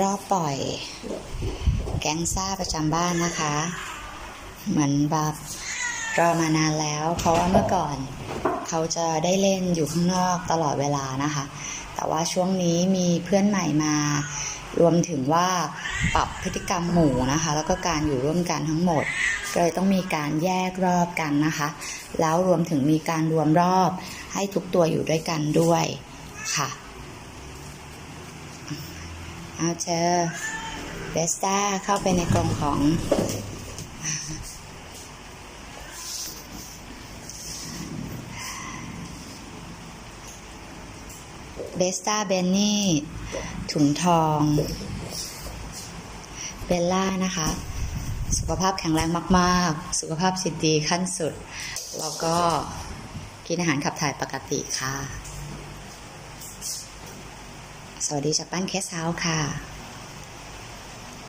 รอบปล่อย แก๊งซ่าประจำบ้านนะคะ เหมือนแบบรอมานานแล้ว เพราะว่าเมื่อก่อนเขาจะได้เล่นอยู่ข้างนอกตลอดเวลานะคะ แต่ว่าช่วงนี้มีเพื่อนใหม่มารวมถึงว่าปรับพฤติกรรมหมู่นะคะ แล้วก็การอยู่ร่วมกันทั้งหมดก็เลยต้องมีการแยกรอบกันนะคะ แล้วรวมถึงมีการรวมรอบให้ทุกตัวอยู่ด้วยกันด้วยค่ะ เอาเจอเบสต้าเข้าไปในกรงของเบสต้าเบนนี่ถุงทองเบลล่านะคะ สุขภาพแข็งแรงมาก ๆ สุขภาพจิตดีขั้นสุด แล้วก็กินอาหารขับถ่ายปกติค่ะ สวัสดีจากบ้านเคสเฮาส์ค่ะ